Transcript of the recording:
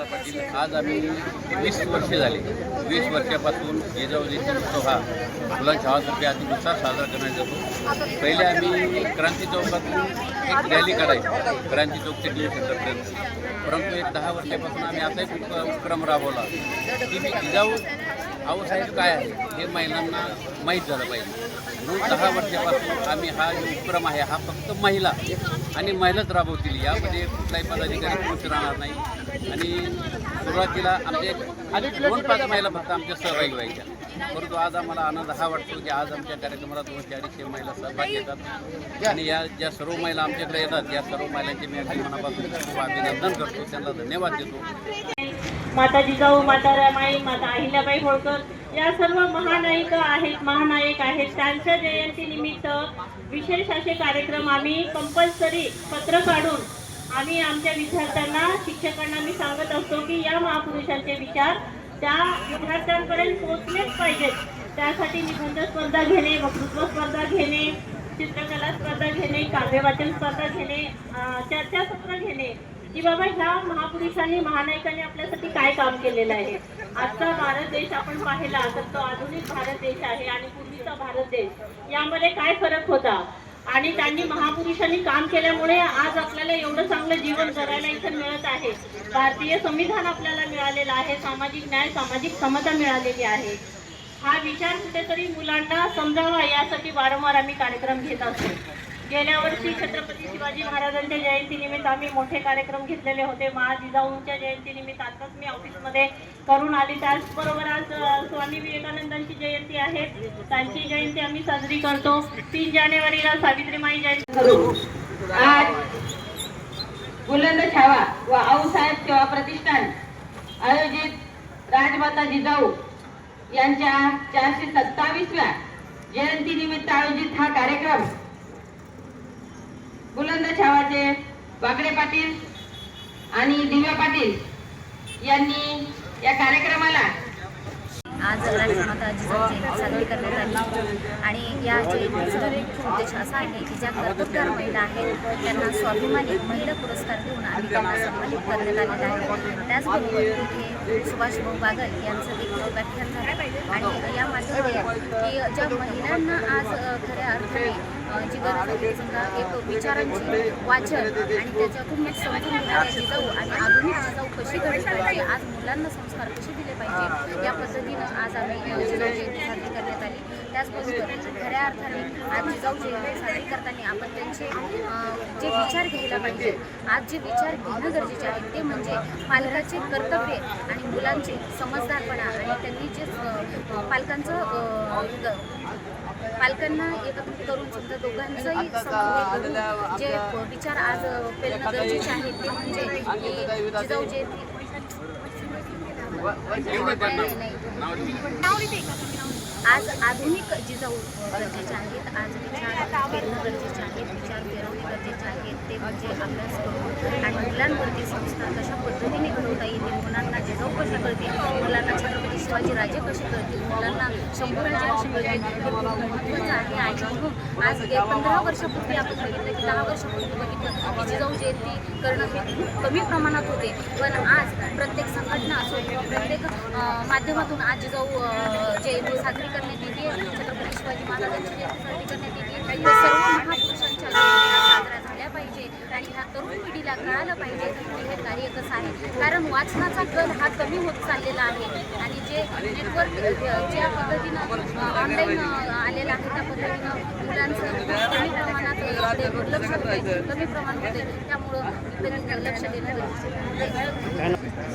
दादा पाटील आज आम्ही वीस वर्षे झाली. वीस वर्षापासून जिजाऊजीचा उत्सव हा मुलांच्या हवातर्फे अति उत्साह साजरा करण्यात येतो. पहिले आम्ही क्रांती चौकातून एक रॅली काढायची क्रांती चौक ते सेंटरपर्यंत. परंतु एक दहा वर्षापासून आम्ही असा एक उपक्रम राबवला. की मी जिजाऊ आऊसाहेब काय आहे हे महिलांना माहीत झालं पाहिजे. म्हणून दहा वर्षापासून आम्ही हा जो उपक्रम आहे हा फक्त महिला आणि महिलाच राबवतील. यामध्ये कुठलाही पदाधिकारी पुरुष राहणार नाही. आणि सुरुवातीला आमचे आधी दोन पाच महिला फक्त आमच्या सहभागी व्हायच्या. परंतु आज आम्हाला आनंद हा वाटतो की आज आमच्या कार्यक्रमाला दोनशे अडीचशे महिला सहभागी येतात. आणि या ज्या सर्व महिला आमच्याकडे येतात या सर्व महिलांचे मी अगदी मनापासून खूप अभिनंदन करतो. त्यांना धन्यवाद देतो. माता जिजाऊ माता रमाई माता अहिल्याबाई होळकर या सर्व महानायिका आहेत महानायक आहेत. त्यांच्या जयंतीनिमित्त विशेष असे कार्यक्रम आम्ही कंपल्सरी पत्र काढून आम्ही आमच्या विद्यार्थ्यांना शिक्षकांना मी सांगत असतो की या महापुरुषांचे विचार त्या विद्यार्थ्यांपर्यंत पोहोचलेच पाहिजेत. त्यासाठी निबंध स्पर्धा घेणे वक्तृत्व स्पर्धा घेणे चित्रकला स्पर्धा घेणे काव्यवाचन स्पर्धा घेणे चर्चासत्र घेणे. की बाबा ह्या महापुरुषांनी महानायकांनी आपल्यासाठी काय काम केलेलं आहे? आजचा भारत देश आपण पाहिला तर तो आधुनिक भारत देश आहे आणि पूर्वीचा भारत देश. यामध्ये काय फरक होता? आणि त्यांनी महापुरुषांनी काम केल्यामुळे आज आपल्याला एवढं चांगलं जीवन जगायला इथं मिळत आहे. भारतीय संविधान आपल्याला मिळालेलं आहे सामाजिक न्याय सामाजिक समता मिळालेली आहे. हा विचार कुठेतरी मुलांना समजावा यासाठी वारंवार आम्ही कार्यक्रम घेत असतो. गेल्या वर्षी छत्रपती शिवाजी महाराजांच्या जयंतीनिमित्त आम्ही मोठे कार्यक्रम घेतलेले होते. महाजिजाऊंच्या जयंतीनिमित्त आताच मी ऑफिसमध्ये करून आली. त्याचबरोबर आज स्वामी विवेकानंदांची जयंती आहे. त्यांची जयंती आम्ही साजरी करतो. तीन जानेवारीला सावित्रीमाई जयंती. करू आज बुलंद छावा व आऊसाहेब सेवा प्रतिष्ठान आयोजित राजमाता जिजाऊ यांच्या चारशे सत्तावीसव्या जयंतीनिमित्त आयोजित हा कार्यक्रम बुलंद छावाचे वाकडे पाटील आणि दिव्या पाटील यांनी या कार्यक्रमाला आज राष्ट्रमाता साजरी करण्यात आली. आणि या जयंतीचा मुख्य उद्देश असा आहे की ज्या कर्तबगार महिला आहेत त्यांना स्वाभिमानी महिला पुरस्कार देऊन आम्ही त्यांना सन्मानित करण्यात आलेला आहे. त्याचबरोबर तिथे सुभाषभाऊ बागल यांचं देखील व्याख्यान झालं. आणि या माध्यमातून की ज्या महिलांना आज खऱ्या अर्थाने जी गरज आहे समजा एक विचारांची वाचन आणि त्याच्यातून एक समजून घेणाऱ्या जाऊ आणि आधुनिक जाऊ कशी घडली पाहिजे आज मुलांना संस्कार कसे दिले पाहिजे या पद्धतीनं आज आम्ही जिजाऊ जयंती साजरी करण्यात आली. त्याचबरोबर खऱ्या अर्थाने आज जिजाऊ जयंती साजरी करताना आपण त्यांचे जे विचार घ्यायला पाहिजे आज जे विचार घेणं गरजेचे आहे ते म्हणजे पालकाचे कर्तव्य आणि मुलांचे समजदारपणा आणि त्यांनी जे पालकांचं पालकांना एकत्रित करून समजा दोघांचंही जे विचार आज पेरणं गरजेचे आहे ते म्हणजे की जिजाऊ जयंती. आज आधुनिक जिजाऊ गरजेचे आहेत आज विचार पेरणं गरजेचे आहेत विचार पेरवणे गरजेचे आहेत ते म्हणजे अभ्यास करून आणि मुलांवरती संस्कार कशा पद्धतीने घडवता येतील मुलांना जिजाऊ कशा करतील मुलांना छत्रपती शिवाजी राजे कसे करतील? मुलांना शंभूराजे कसे करतील. हे खूप महत्त्वाचं आहे आणि म्हणून आज एक पंधरा वर्षापूर्वी आपण बघितलं की दहा वर्षापूर्वी बघितलं की जिजाऊ जयंती करणं हे खूप कमी प्रमाणात होते. पण आज प्रत्येक संघटना असो किंवा प्रत्येक माध्यमातून आज जिजाऊ जयंती साजरी करण्यात येते. छत्रपती शिवाजी महाराजांची जयंती साजरी करण्यात येते. सर्व महापुरुषांच्या साजऱ्या पाहिजे आणि ह्या तरुण पिढीला कळालं पाहिजे की हे कार्य कसं आहे. कारण वाचनाचा कल हा कमी होत चाललेला आहे. आणि जे नेटवर्क ज्या पद्धतीनं ऑनलाईन आलेलं आहे त्या पद्धतीनं मुलांचं कमी प्रमाणात ते दुर्लक्ष होते कमी प्रमाणात होते त्यामुळं लक्ष देणं गरजेचं